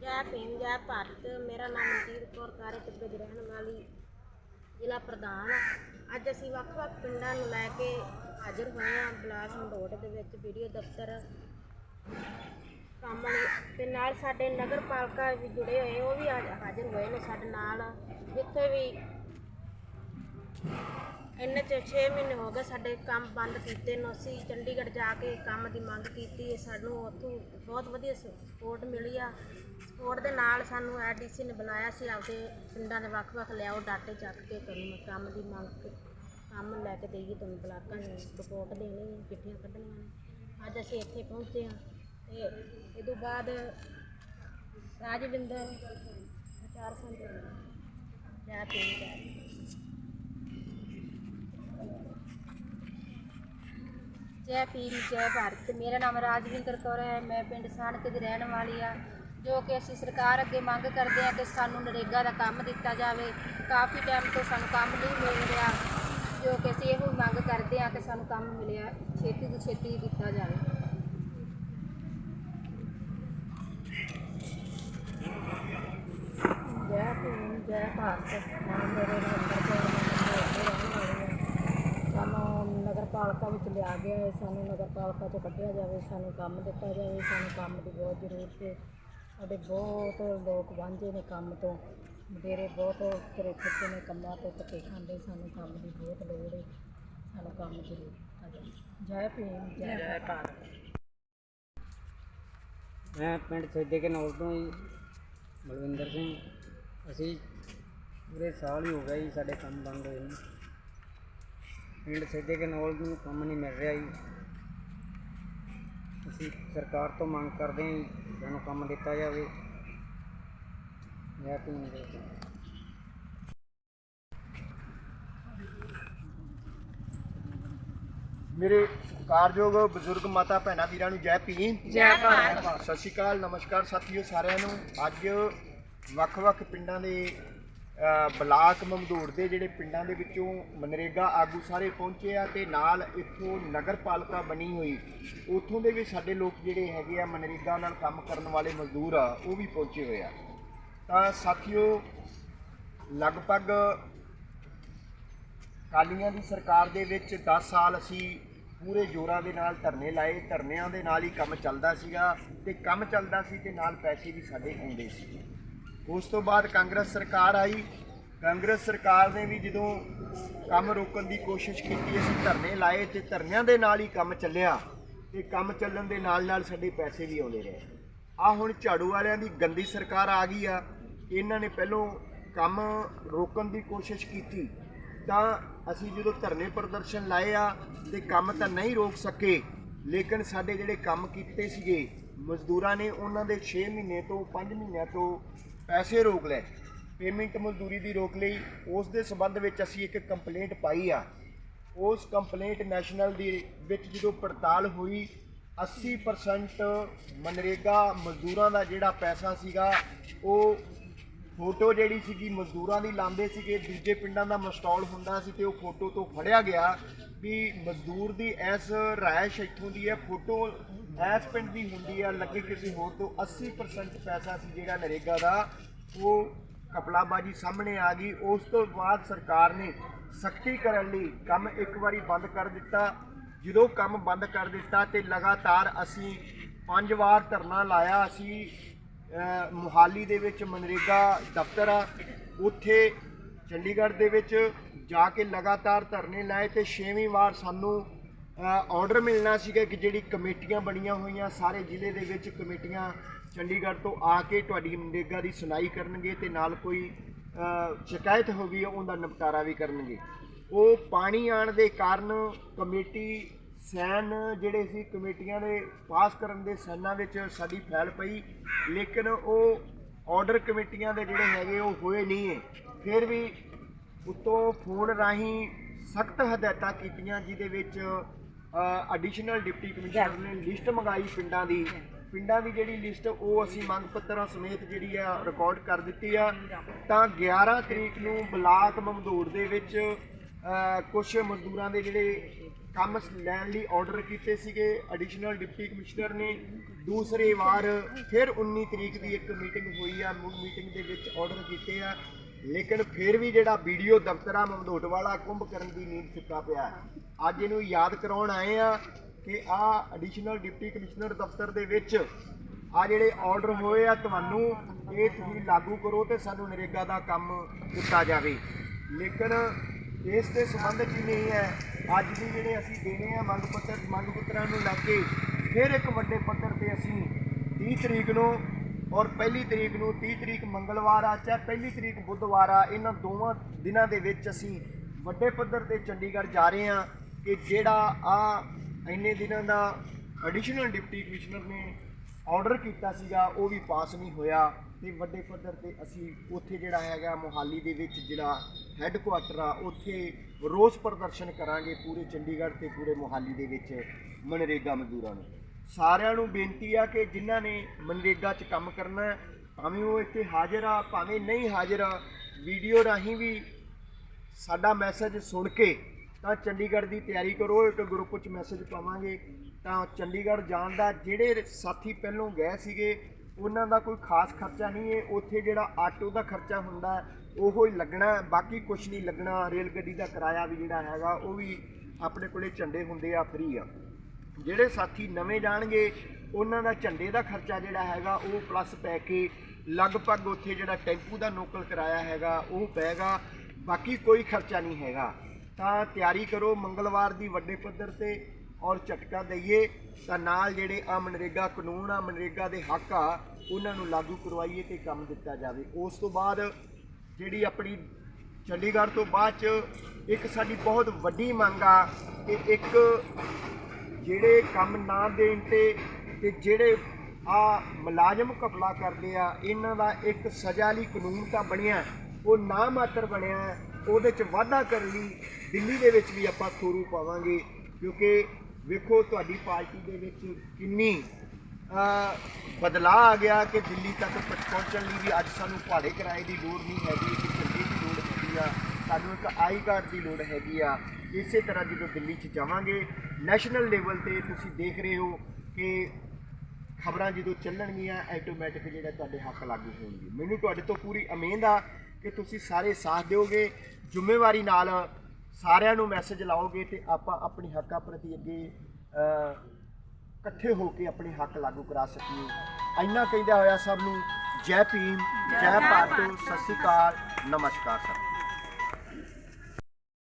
ਜੈ ਭੀਮ, ਜੈ ਭਾਰਤ। ਮੇਰਾ ਨਾਮ ਮਨਜੀਤ ਕੌਰ ਕਾਰੇ ਟਿੱਬੇ ਦੀ ਰਹਿਣ ਵਾਲੀ ਜ਼ਿਲ੍ਹਾ ਪ੍ਰਧਾਨ ਹਾਂ। ਅੱਜ ਅਸੀਂ ਵੱਖ-ਵੱਖ ਪਿੰਡਾਂ ਨੂੰ ਲੈ ਕੇ ਹਾਜ਼ਰ ਹੋਏ ਹਾਂ। ਬਲਾਕ ਮੰਡੋੜ ਦੇ ਵਿੱਚ ਵੀਡੀਓ ਦਫ਼ਤਰ ਕੰਮ ਲਈ ਤੇ ਨਾਲ ਸਾਡੇ ਨਗਰ ਪਾਲਿਕਾ ਵੀ ਜੁੜੇ ਹੋਏ, ਉਹ ਵੀ ਅੱਜ ਹਾਜ਼ਰ ਹੋਏ ਨੇ ਸਾਡੇ ਨਾਲ। ਜਿੱਥੇ ਵੀ ਇੰਨੇ ਚ 6 ਮਹੀਨੇ ਹੋ ਗਏ ਸਾਡੇ ਕੰਮ ਬੰਦ ਕੀਤੇ ਨੂੰ। ਅਸੀਂ ਚੰਡੀਗੜ੍ਹ ਜਾ ਕੇ ਕੰਮ ਦੀ ਮੰਗ ਕੀਤੀ ਹੈ। ਸਾਨੂੰ ਉੱਥੋਂ ਬਹੁਤ ਵਧੀਆ ਸਪੋਰਟ ਮਿਲੀ ਆ। ਸਪੋਰਟ ਦੇ ਨਾਲ ਸਾਨੂੰ ਐਡੀਸੀ ਨੇ ਬੁਲਾਇਆ ਸੀ। ਆਪਦੇ ਪਿੰਡਾਂ ਦੇ ਵੱਖ-ਵੱਖ ਲਿਆਓ, ਡਾਟੇ ਚੱਕ ਕੇ ਤੁਹਾਨੂੰ ਕੰਮ ਦੀ ਮੰਗ ਕੰਮ ਲੈ ਕੇ ਦੇਈਏ, ਤੁਹਾਨੂੰ ਬਲਾਕਾਂ ਨੂੰ ਰਿਪੋਰਟ ਦੇਣੀ ਹੈ, ਚਿੱਠੀਆਂ ਕੱਢਣੀਆਂ ਨੇ। ਅੱਜ ਅਸੀਂ ਇੱਥੇ ਪਹੁੰਚੇ ਹਾਂ ਤੇ ਇਹ ਤੋਂ ਬਾਅਦ ਰਾਜਵਿੰਦਰ ਵਿਚਾਰ ਸੰਤ ਜੈ ਭੀਮ ਜੈ ਭੀਮ, ਜੈ ਭਾਰਤ। ਮੇਰਾ ਨਾਮ ਰਾਜਵਿੰਦਰ ਕੌਰ ਹੈ। ਮੈਂ ਪਿੰਡ ਸਾਣਕ ਦੀ ਰਹਿਣ ਵਾਲੀ ਆ ਜੋ ਕਿ ਅਸੀਂ ਸਰਕਾਰ ਅੱਗੇ ਮੰਗ ਕਰਦੇ ਹਾਂ ਕਿ ਸਾਨੂੰ ਨਰੇਗਾ ਦਾ ਕੰਮ ਦਿੱਤਾ ਜਾਵੇ। ਕਾਫੀ ਟਾਈਮ ਤੋਂ ਸਾਨੂੰ ਕੰਮ ਨਹੀਂ ਮਿਲ ਰਿਹਾ। ਜੋ ਕਿ ਅਸੀਂ ਇਹੋ ਮੰਗ ਕਰਦੇ ਹਾਂ ਕਿ ਸਾਨੂੰ ਕੰਮ ਮਿਲਿਆ। ਛੇਤੀ ਤੋਂ ਛੇਤੀ ਦਿੱਤਾ ਜਾਵੇ। ਜੈ ਭੀਮ, ਜੈ ਭਾਰਤ। ਨਾਮ ਮੇਰੇ ਨਰਿੰਦਰ ਕੌਰ ਮੈਂ ਨੰਬਰ ਦੇ ਰਹਿਣ ਵਾਲੀ ਹਾਂ ਸਾਨੂੰ ਨਗਰ ਪਾਲਿਕਾ ਵਿੱਚ ਲਿਆ ਗਿਆ ਹੈ ਸਾਨੂੰ ਨਗਰ ਪਾਲਿਕਾ ਤੋਂ ਕੱਢਿਆ ਜਾਵੇ ਸਾਨੂੰ ਕੰਮ ਦਿੱਤਾ ਜਾਵੇ ਸਾਨੂੰ ਕੰਮ ਦੀ ਬਹੁਤ ਜ਼ਰੂਰਤ ਹੈ। ਸਾਡੇ ਬਹੁਤ ਲੋਕ ਵਾਂਝੇ ਨੇ ਕੰਮ ਤੋਂ। ਡੇਰੇ ਬਹੁਤ ਘਰੇ ਫਿਰਦੇ ਨੇ ਕੰਮਾਂ ਤੋਂ ਧੱਕੇ ਖਾਂਦੇ ਸਾਨੂੰ ਕੰਮ ਦੀ ਬਹੁਤ ਲੋੜ ਹੈ। ਸਾਨੂੰ ਕੰਮ ਜ਼ਰੂਰ ਦਿੱਤਾ ਜਾਵੇ। ਜੈ ਭੀਮ ਜੈ ਭਾਰਤ। ਮੈਂ ਪਿੰਡ ਸੇਦੇ ਕੇ ਨੌਲ ਤੋਂ ਜੀ ਬਲਵਿੰਦਰ ਸਿੰਘ। ਅਸੀਂ ਪੂਰੇ ਸਾਲ ਹੀ ਹੋ ਗਿਆ ਜੀ ਸਾਡੇ ਕੰਮ ਬੰਦ ਹੋਏ ਨੇ। ਪਿੰਡ ਸੇਦੇ ਕੇ ਨੌਲ ਨੂੰ ਕੰਮ ਨਹੀਂ ਮਿਲ ਰਿਹਾ ਜੀ। ਅਸੀਂ ਸਰਕਾਰ ਤੋਂ ਮੰਗ ਕਰਦੇ ਹਾਂ ਜੀ ਸਾਨੂੰ ਕੰਮ ਦਿੱਤਾ ਜਾਵੇ। ਮੈਂ ਤੇ ਮੇਰੇ ਕਾਰਯੋਗ ਬਜ਼ੁਰਗ ਮਾਤਾ ਭੈਣਾਂ ਵੀਰਾਂ ਨੂੰ ਜੈ ਭੀਮ। ਜੈ ਭਾਰਤ। ਸਤਿ ਸ਼੍ਰੀ ਅਕਾਲ ਨਮਸਕਾਰ ਸਾਥੀਓ ਸਾਰਿਆਂ ਨੂੰ। ਅੱਜ ਵੱਖ-ਵੱਖ ਪਿੰਡਾਂ ਦੇ ਬਲਾਕ ਮਮਦੂੜ ਦੇ ਜਿਹੜੇ ਪਿੰਡਾਂ ਦੇ ਵਿੱਚੋਂ ਮਨਰੇਗਾ ਆਗੂ ਸਾਰੇ ਪਹੁੰਚੇ ਆ ਤੇ ਨਾਲ ਇੱਥੋਂ ਨਗਰ ਪਾਲਿਕਾ ਬਣੀ ਹੋਈ। ਉੱਥੋਂ ਦੇ ਵੀ ਸਾਡੇ ਲੋਕ ਜਿਹੜੇ ਹੈਗੇ ਆ ਮਨਰੇਗਾ ਨਾਲ ਕੰਮ ਕਰਨ ਵਾਲੇ ਮਜ਼ਦੂਰ ਆ, ਉਹ ਵੀ ਪਹੁੰਚੇ ਹੋਏ ਆ। ਤਾਂ ਸਾਥੀਓ, ਲਗਭਗ ਕਾਲੀਆਂ ਦੀ ਸਰਕਾਰ ਦੇ ਵਿੱਚ 10 ਸਾਲ ਅਸੀਂ ਪੂਰੇ ਜ਼ੋਰਾਂ ਦੇ ਨਾਲ ਧਰਨੇ ਲਾਏ, ਧਰਨਿਆਂ ਦੇ ਨਾਲ ਹੀ ਕੰਮ ਚੱਲਦਾ ਸੀਗਾ ਤੇ ਕੰਮ ਚੱਲਦਾ ਸੀ ਤੇ ਨਾਲ ਪੈਸੇ ਵੀ ਸਾਡੇ ਆਉਂਦੇ ਸੀ। ਉਸ ਤੋਂ ਬਾਅਦ ਕਾਂਗਰਸ ਸਰਕਾਰ ਆਈ। ਕਾਂਗਰਸ ਸਰਕਾਰ ਨੇ ਵੀ ਜਦੋਂ ਕੰਮ ਰੋਕਣ ਦੀ ਕੋਸ਼ਿਸ਼ ਕੀਤੀ, ਅਸੀਂ ਧਰਨੇ ਲਾਏ ਤੇ ਧਰਨਿਆਂ ਦੇ ਨਾਲ ਹੀ ਕੰਮ ਚੱਲਿਆ ਤੇ ਕੰਮ ਚੱਲਣ ਦੇ ਨਾਲ ਨਾਲ ਸਾਡੇ ਪੈਸੇ ਵੀ ਆਉਂਦੇ ਰਹੇ। ਆ ਹੁਣ ਝਾੜੂ ਵਾਲਿਆਂ ਦੀ ਗੰਦੀ ਸਰਕਾਰ ਆ ਗਈ ਆ। ਇਹਨਾਂ ਨੇ ਪਹਿਲੋਂ ਕੰਮ ਰੋਕਣ ਦੀ ਕੋਸ਼ਿਸ਼ ਕੀਤੀ, ਤਾਂ ਅਸੀਂ ਜਦੋਂ ਧਰਨੇ ਪ੍ਰਦਰਸ਼ਨ ਲਾਏ ਆ ਤੇ ਕੰਮ ਤਾਂ ਨਹੀਂ ਰੋਕ ਸਕੇ, ਲੇਕਿਨ ਸਾਡੇ ਜਿਹੜੇ ਕੰਮ ਕੀਤੇ ਸੀਗੇ, ਮਜ਼ਦੂਰਾਂ ਨੇ ਉਹਨਾਂ ਦੇ 6 ਮਹੀਨੇ ਤੋਂ 5 ਮਹੀਨਿਆਂ ਤੋਂ ਪੈਸੇ ਰੋਕ ਲਏ ਪੇਮੈਂਟ ਮਜ਼ਦੂਰੀ ਦੀ ਰੋਕ ਲਈ। ਉਸ ਦੇ ਸੰਬੰਧ ਵਿੱਚ ਅਸੀਂ ਇੱਕ ਕੰਪਲੇਂਟ ਪਾਈ ਆ। ਉਸ ਕੰਪਲੇਂਟ ਨੈਸ਼ਨਲ ਦੀ ਵਿੱਚ ਜਦੋਂ ਪੜਤਾਲ ਹੋਈ 80% ਮਨਰੇਗਾ ਮਜ਼ਦੂਰਾਂ ਦਾ ਜਿਹੜਾ ਪੈਸਾ ਸੀਗਾ, ਉਹ ਫੋਟੋ ਜਿਹੜੀ ਸੀਗੀ, ਮਜ਼ਦੂਰਾਂ ਦੀ ਲਾਉਂਦੇ ਸੀਗੇ। ਦੂਜੇ ਪਿੰਡਾਂ ਦਾ ਮਸਟਾਲ ਹੁੰਦਾ ਸੀ ਤੇ ਉਹ ਫੋਟੋ ਤੋਂ ਫੜਿਆ ਗਿਆ ਵੀ ਮਜ਼ਦੂਰ ਦੀ ਐਸ ਰਾਇਸ਼ ਇੱਥੋਂ ਦੀ ਹੈ। ਫੋਟੋ ਐਸ ਪਿੰਡ ਦੀ ਹੁੰਦੀ ਆ ਲੱਗੇ ਕਿਸੇ ਹੋਰ ਤੋਂ 80% ਪੈਸਾ ਸੀ ਜਿਹੜਾ ਨਰੇਗਾ ਦਾ ਉਹ ਕਪਲਾਬਾਜੀ ਸਾਹਮਣੇ ਆ ਗਈ। ਉਸ ਤੋਂ ਬਾਅਦ ਸਰਕਾਰ ਨੇ ਸਖਤੀ ਕਰਨ ਲਈ ਕੰਮ ਇੱਕ ਵਾਰੀ ਬੰਦ ਕਰ ਦਿੱਤਾ। ਜਦੋਂ ਕੰਮ ਬੰਦ ਕਰ ਦਿੱਤਾ ਤੇ ਲਗਾਤਾਰ ਅਸੀਂ ਪੰਜ ਵਾਰ ਧਰਨਾ ਲਾਇਆ। ਅਸੀਂ ਅ, ਮੁਹਾਲੀ ਦੇ ਵਿੱਚ ਮਨਰੇਗਾ ਦਫ਼ਤਰ ਆ। ਉੱਥੇ ਚੰਡੀਗੜ੍ਹ ਦੇ ਵਿੱਚ ਜਾ ਕੇ ਲਗਾਤਾਰ ਧਰਨੇ ਲਾਏ ਤੇ ਛੇਵੀਂ ਵਾਰ ਸਾਨੂੰ ਆਰਡਰ ਮਿਲਣਾ ਸੀਗਾ ਕਿ ਜਿਹੜੀ ਕਮੇਟੀਆਂ ਬਣੀਆਂ ਹੋਈਆਂ ਸਾਰੇ ਜ਼ਿਲ੍ਹੇ ਦੇ ਵਿੱਚ ਕਮੇਟੀਆਂ ਚੰਡੀਗੜ੍ਹ ਤੋਂ ਆ ਕੇ ਤੁਹਾਡੀ ਮਨਰੇਗਾ ਦੀ ਸੁਣਾਈ ਕਰਨਗੇ ਤੇ ਨਾਲ ਕੋਈ ਸ਼ਿਕਾਇਤ ਹੋ ਗਈ ਹੈ, ਉਹਦਾ ਨਿਪਟਾਰਾ ਵੀ ਕਰਨਗੇ। ਉਹ ਪਾਣੀ ਆਣ ਦੇ ਕਾਰਨ ਕਮੇਟੀ ਸੈਨ ਜਿਹੜੇ ਸੀ ਕਮੇਟੀਆਂ ਦੇ ਪਾਸ ਕਰਨ ਦੇ ਸੈਨਾਂ ਵਿੱਚ ਸਾਡੀ ਫੈਲ ਪਈ, ਲੇਕਿਨ ਉਹ ਆਰਡਰ ਕਮੇਟੀਆਂ ਦੇ ਜਿਹੜੇ ਹੈਗੇ ਉਹ ਹੋਏ ਨਹੀਂ ਹੈ। ਫਿਰ ਵੀ ਉਤੋਂ ਫੋਨ ਰਾਹੀਂ ਸਖਤ ਹਦਾਇਤਾਂ ਕੀਤੀਆਂ, ਜਿਹਦੇ ਵਿੱਚ ਐਡੀਸ਼ਨਲ ਡਿਪਟੀ ਕਮਿਸ਼ਨਰ ਨੇ ਲਿਸਟ ਮੰਗਾਈ ਪਿੰਡਾਂ ਦੀ। ਪਿੰਡਾਂ ਦੀ ਜਿਹੜੀ ਲਿਸਟ ਉਹ ਅਸੀਂ ਮੰਗ ਪੱਤਰਾਂ ਸਮੇਤ ਜਿਹੜੀ ਆ ਰਿਕਾਰਡ ਕਰ ਦਿੱਤੀ ਆ। ਤਾਂ 11 ਤਰੀਕ ਨੂੰ ਬਲਾਕ ਮਮਦੂੜ ਦੇ ਵਿੱਚ ਕੁਝ ਮਜ਼ਦੂਰਾਂ ਦੇ ਜਿਹੜੇ ਕੰਮ ਲੈਣ ਲਈ ਆਰਡਰ ਕੀਤੇ ਸੀਗੇ। ਐਡੀਸ਼ਨਲ ਡਿਪਟੀ ਕਮਿਸ਼ਨਰ ਨੇ ਦੂਸਰੀ ਵਾਰ ਫਿਰ 19 ਤਰੀਕ ਦੀ ਇੱਕ ਮੀਟਿੰਗ ਹੋਈ ਆ। ਮੀਟਿੰਗ ਦੇ ਵਿੱਚ ਆਰਡਰ ਕੀਤੇ ਆ। ਲੇਕਿਨ ਫਿਰ ਵੀ ਜਿਹੜਾ ਵੀਡੀਓ ਦਫ਼ਤਰਾਂ ਮਮਦੋਟ ਵਾਲਾ ਕੁੰਭ ਕਰਨ ਦੀ ਨੀਂਦ ਸੁੱਤਾ ਪਿਆ ਹੈ। ਅੱਜ ਇਹਨੂੰ ਯਾਦ ਕਰਾਉਣ ਆਏ ਆ ਕਿ ਆ ਐਡੀਸ਼ਨਲ ਡਿਪਟੀ ਕਮਿਸ਼ਨਰ ਦਫ਼ਤਰ ਦੇ ਵਿੱਚ ਆ ਜਿਹੜੇ ਆਰਡਰ ਹੋਏ ਆ ਤੁਹਾਨੂੰ, ਇਹ ਤੁਸੀਂ ਲਾਗੂ ਕਰੋ ਤੇ ਸਾਨੂੰ ਨਰੇਗਾ ਦਾ ਕੰਮ ਦਿੱਤਾ ਜਾਵੇ ਲੇਕਿਨ ਇਸ ਦੇ ਸੰਬੰਧ ਕੀ ਨਹੀਂ ਹੈ ਅੱਜ ਵੀ ਜਿਹੜੇ ਅਸੀਂ ਦੇਣੇ ਆ ਮੰਗ ਪੱਤਰ, ਮੰਗ ਪੱਤਰਾਂ ਨੂੰ ਲੈ ਕੇ ਫਿਰ ਇੱਕ ਵੱਡੇ ਪੱਧਰ ਤੇ ਅਸੀਂ 30 ਤਰੀਕ ਨੂੰ ਔਰ ਪਹਿਲੀ ਤਰੀਕ ਨੂੰ 30 ਤਰੀਕ ਮੰਗਲਵਾਰ ਆ ਚਾਹੇ ਪਹਿਲੀ ਤਰੀਕ ਬੁੱਧਵਾਰ ਆ, ਇਹਨਾਂ ਦੋਵਾਂ ਦਿਨਾਂ ਦੇ ਵਿੱਚ ਅਸੀਂ ਵੱਡੇ ਪੱਧਰ ਤੇ ਚੰਡੀਗੜ੍ਹ ਜਾ ਰਹੇ ਹਾਂ ਕਿ ਜਿਹੜਾ ਆ ਇੰਨੇ ਦਿਨਾਂ ਦਾ ਐਡੀਸ਼ਨਲ ਡਿਪਟੀ ਕਮਿਸ਼ਨਰ ਨੇ ਆਰਡਰ ਕੀਤਾ ਸੀਗਾ, ਉਹ ਵੀ ਪਾਸ ਨਹੀਂ ਹੋਇਆ ਤੇ ਵੱਡੇ ਪੱਧਰ ਤੇ ਅਸੀਂ ਉੱਥੇ ਜਿਹੜਾ ਹੈਗਾ ਮੋਹਾਲੀ ਦੇ ਵਿੱਚ ਜਿਹੜਾ ਹੈੱਡਕੁਆਟਰ ਆ, ਉੱਥੇ ਰੋਸ ਪ੍ਰਦਰਸ਼ਨ ਕਰਾਂਗੇ ਪੂਰੇ ਚੰਡੀਗੜ੍ਹ ਤੇ ਪੂਰੇ ਮੋਹਾਲੀ ਦੇ ਵਿੱਚ ਮਨਰੇਗਾ ਮਜ਼ਦੂਰਾਂ ਨੂੰ। ਸਾਰਿਆਂ ਨੂੰ ਬੇਨਤੀ ਆ ਕਿ ਜਿਨ੍ਹਾਂ ਨੇ ਮਨਰੇਗਾ 'ਚ ਕੰਮ ਕਰਨਾ ਹੈ, ਭਾਵੇਂ ਉਹ ਇੱਥੇ ਹਾਜ਼ਰ ਆ ਭਾਵੇਂ ਨਹੀਂ ਹਾਜ਼ਰ ਆ ਵੀਡੀਓ ਰਾਹੀਂ ਵੀ ਸਾਡਾ ਮੈਸੇਜ ਸੁਣ ਕੇ ਤਾਂ ਚੰਡੀਗੜ੍ਹ ਦੀ ਤਿਆਰੀ ਕਰੋ ਇੱਕ ਗਰੁੱਪ 'ਚ ਮੈਸੇਜ ਪਾਵਾਂਗੇ। ਤਾਂ ਚੰਡੀਗੜ੍ਹ ਜਾਣ ਦਾ ਜਿਹੜੇ ਸਾਥੀ ਪਹਿਲੋਂ ਗਏ ਸੀਗੇ ਉਹਨਾਂ ਦਾ ਕੋਈ ਖਾਸ ਖਰਚਾ ਨਹੀਂ ਹੈ। ਉੱਥੇ ਜਿਹੜਾ ਆਟੋ ਦਾ ਖਰਚਾ ਹੁੰਦਾ ਹੈ, ਉਹੋ ਹੀ ਲੱਗਣਾ ਹੈ, ਬਾਕੀ ਕੁਝ ਨਹੀਂ ਲੱਗਣਾ। ਰੇਲ ਗੱਡੀ ਦਾ ਕਿਰਾਇਆ ਵੀ ਜਿਹੜਾ ਹੈਗਾ ਉਹ ਵੀ ਆਪਣੇ ਕੋਲੇ ਝੰਡੇ ਹੁੰਦੇ ਆ ਫ੍ਰੀ ਆ। ਜਿਹੜੇ ਸਾਥੀ ਨਵੇਂ ਜਾਣਗੇ, ਉਹਨਾਂ ਦਾ ਝੰਡੇ ਦਾ ਖਰਚਾ ਜਿਹੜਾ ਹੈਗਾ, ਉਹ ਪਲੱਸ ਪੈ ਕੇ ਲਗਭਗ ਉੱਥੇ ਜਿਹੜਾ ਟੈਂਪੂ ਦਾ ਨੋਕਲ ਕਿਰਾਇਆ ਹੈਗਾ, ਉਹ ਪਏਗਾ। ਬਾਕੀ ਕੋਈ ਖਰਚਾ ਨਹੀਂ ਹੈਗਾ। ਤਾਂ ਤਿਆਰੀ ਕਰੋ, ਮੰਗਲਵਾਰ ਦੀ ਵੱਡੇ ਪੱਧਰ ਤੇ ਔਰ ਝਟਕਾ ਦਈਏ, ਤਾਂ ਨਾਲ ਜਿਹੜੇ ਆ ਮਨਰੇਗਾ ਕਾਨੂੰਨ ਆ, ਮਨਰੇਗਾ ਦੇ ਹੱਕ ਆ, ਉਹਨਾਂ ਨੂੰ ਲਾਗੂ ਕਰਵਾਈਏ ਤੇ ਕੰਮ ਦਿੱਤਾ ਜਾਵੇ। ਉਸ ਤੋਂ ਬਾਅਦ ਜਿਹੜੀ ਆਪਣੀ ਚੰਡੀਗੜ੍ਹ ਤੋਂ ਬਾਅਦ ਚ ਇੱਕ ਸਾਡੀ ਬਹੁਤ ਵੱਡੀ ਮੰਗ ਆ ਕਿ ਇੱਕ ਜਿਹੜੇ ਕੰਮ ਨਾ ਦੇਣ ਤੇ ਤੇ ਜਿਹੜੇ ਆ ਮੁਲਾਜ਼ਮ ਘਪਲਾ ਕਰਦੇ ਆ ਇਹਨਾਂ ਦਾ ਇੱਕ ਸਜ਼ਾ ਲਈ ਕਾਨੂੰਨ ਤਾਂ ਬਣਿਆ ਉਹ ਨਾ ਮਾਤਰ ਬਣਿਆ ਉਹਦੇ ਚ ਵਾਧਾ ਕਰਨ ਲਈ ਦਿੱਲੀ ਦੇ ਵਿੱਚ ਵੀ ਆਪਾਂ ਖੋਰੂ ਪਾਵਾਂਗੇ ਕਿਉਂਕਿ ਵੇਖੋ ਤੁਹਾਡੀ ਪਾਰਟੀ ਦੇ ਵਿੱਚ ਕਿੰਨੀ ਅ, ਬਦਲਾਅ ਆ ਗਿਆ ਕਿ ਦਿੱਲੀ ਤੱਕ ਪਹੁੰਚਣ ਲਈ ਵੀ ਅੱਜ ਸਾਨੂੰ ਭਾੜੇ ਕਿਰਾਏ ਦੀ ਲੋੜ ਨਹੀਂ ਹੈਗੀ ਇੱਕ ਝੰਡੇ ਦੀ ਲੋੜ ਹੈਗੀ ਆ ਸਾਨੂੰ ਇੱਕ ਆਈ ਕਾਰਡ ਦੀ ਲੋੜ ਹੈਗੀ ਆ ਇਸੇ ਤਰ੍ਹਾਂ ਜਦੋਂ ਦਿੱਲੀ 'ਚ ਜਾਵਾਂਗੇ ਨੈਸ਼ਨਲ ਲੈਵਲ ਤੇ ਤੁਸੀਂ ਦੇਖ ਰਹੇ ਹੋ ਕਿ ਖਬਰਾਂ ਜਦੋਂ ਚੱਲਣਗੀਆਂ ਆਟੋਮੈਟਿਕ ਜਿਹੜਾ ਤੁਹਾਡੇ ਹੱਕ ਲਾਗੂ ਹੋਣਗੇ। ਮੈਨੂੰ ਤੁਹਾਡੇ ਤੋਂ ਪੂਰੀ ਉਮੀਦ ਆ ਕਿ ਤੁਸੀਂ ਸਾਰੇ ਸਾਥ ਦਿਓਗੇ ਜ਼ਿੰਮੇਵਾਰੀ ਨਾਲ ਸਾਰਿਆਂ ਨੂੰ ਮੈਸੇਜ ਲਾਓਗੇ ਤੇ ਆਪਾਂ ਆਪਣੀ ਹੱਕਾਂ ਪ੍ਰਤੀ ਅੱਗੇ ਇਕੱਠੇ ਹੋ ਕੇ ਆਪਣੇ ਹੱਕ ਲਾਗੂ ਕਰਾ ਸਕੀਏ। ਇੰਨਾ ਕਹਿੰਦਾ ਹੋਇਆ ਸਭ ਨੂੰ ਜੈ ਭੀਮ ਜੈ ਭਾਰਤ ਸਤਿ ਸ਼੍ਰੀ ਅਕਾਲ ਨਮਸਕਾਰ ਸਰ।